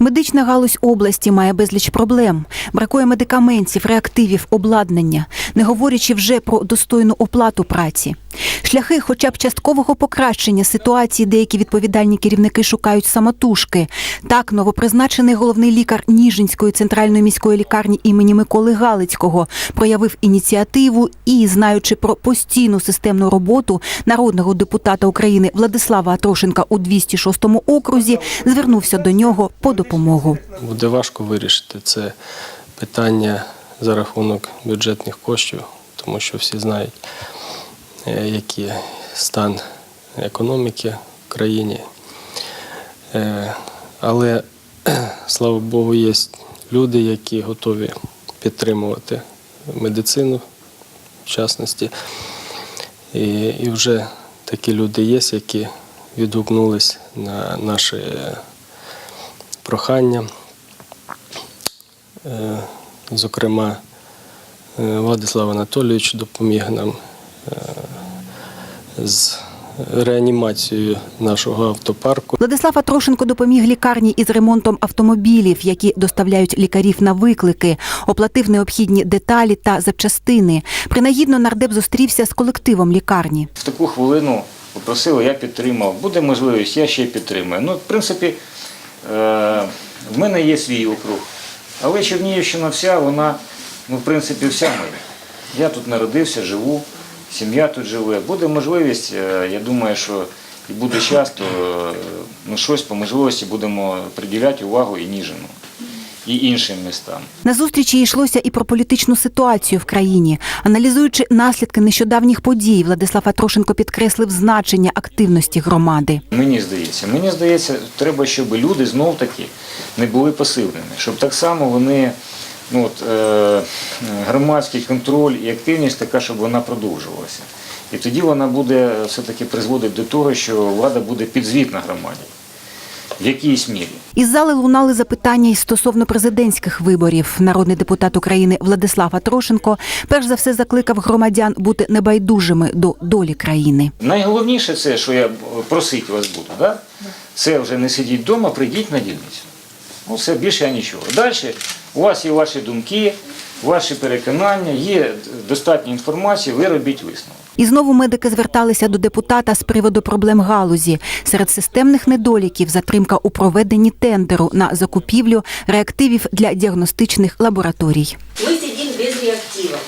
Медична галузь області має безліч проблем. Бракує медикаментів, реактивів, обладнання, не говорячи вже про достойну оплату праці. Шляхи, хоча б часткового покращення ситуації, деякі відповідальні керівники шукають самотужки. Так, новопризначений головний лікар Ніжинської центральної міської лікарні імені Миколи Галицького проявив ініціативу і, знаючи про постійну системну роботу народного депутата України Владислава Атрошенка у 206 окрузі, звернувся до нього по допомогу. Буде важко вирішити це питання за рахунок бюджетних коштів, тому що всі знають, е, який стан економіки в країні. Е, Але, слава Богу, є люди, які готові підтримувати медицину, в частності. І, і вже такі люди є, які відгукнулись на наші прохання. Е, Зокрема, е, Владислав Анатолійович допоміг нам е, з реанімацією нашого автопарку. Владислав Атрошенко допоміг лікарні із ремонтом автомобілів, які доставляють лікарів на виклики, оплатив необхідні деталі та запчастини. Принагідно нардеп зустрівся з колективом лікарні. В таку хвилину попросили, я підтримав. Буде можливість, я ще підтримую. Ну, в принципі, е, в мене є свій округ. Але Чернігівщина вся, вона, ну, в принципі, вся моя. Я тут народився, живу, сім'я тут живе. Буде можливість, е, я думаю, що і буде час, то е, ну, щось по можливості будемо приділяти увагу і Ніжину, і іншим містам. На зустрічі йшлося і про політичну ситуацію в країні. Аналізуючи наслідки нещодавніх подій, Владислав Атрошенко підкреслив значення активності громади. Мені здається, мені здається, треба, щоб люди знов таки не були пасивними, щоб так само вони, ну от, е, громадський контроль і активність така, щоб вона продовжувалася. І тоді вона буде все-таки призводити до того, що влада буде підзвітна громаді в якійсь мірі. Із зали лунали запитання й стосовно президентських виборів. Народний депутат України Владислав Атрошенко перш за все закликав громадян бути небайдужими до долі країни. Найголовніше це, що я просити вас буду, да? це вже не сидіть вдома, прийдіть на дільницю. Ну, все, більше я нічого. Далі у вас є ваші думки, ваші переконання, є достатньо інформації, ви робіть висновок. І знову медики зверталися до депутата з приводу проблем галузі. Серед системних недоліків затримка у проведенні тендеру на закупівлю реактивів для діагностичних лабораторій. Мы сидим без реактивов.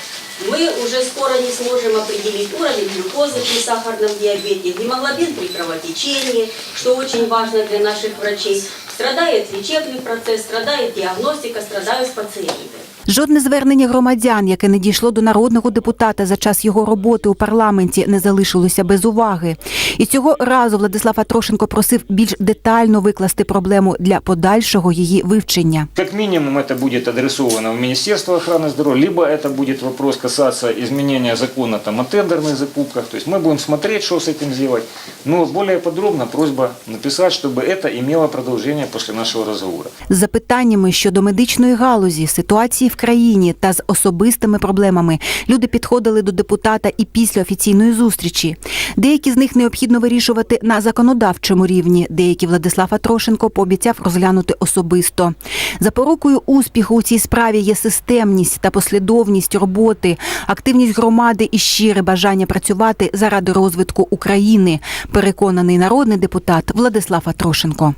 Мы уже скоро не сможем определить уровень глюкозы при сахарном диабете, гемоглобин при кровотечении, что очень важно для наших врачей. Страдает лечебный процесс, страдает диагностика, страдают пациенты. Жодне звернення громадян, яке не дійшло до народного депутата за час його роботи у парламенті, не залишилося без уваги. І цього разу Владислав Атрошенко просив більш детально викласти проблему для подальшого її вивчення. Как минимум это будет адресовано в Министерство охраны здоровья, либо это будет вопрос касаться изменения закона там, о тендерных закупках. То есть мы будем смотреть, что с этим сделать. Но более подробно просьба написать, чтобы это имело продолжение после нашего разговора. з запитаннями щодо медичної галузі, ситуації в країні та з особистими проблемами люди підходили до депутата і після офіційної зустрічі. Деякі з них необхідно вирішувати на законодавчому рівні. Деякі Владислав Атрошенко пообіцяв розглянути особисто. Запорукою успіху у цій справі є системність та послідовність роботи, активність громади і щире бажання працювати заради розвитку України. Переконаний народний депутат Владислав Атрошенко.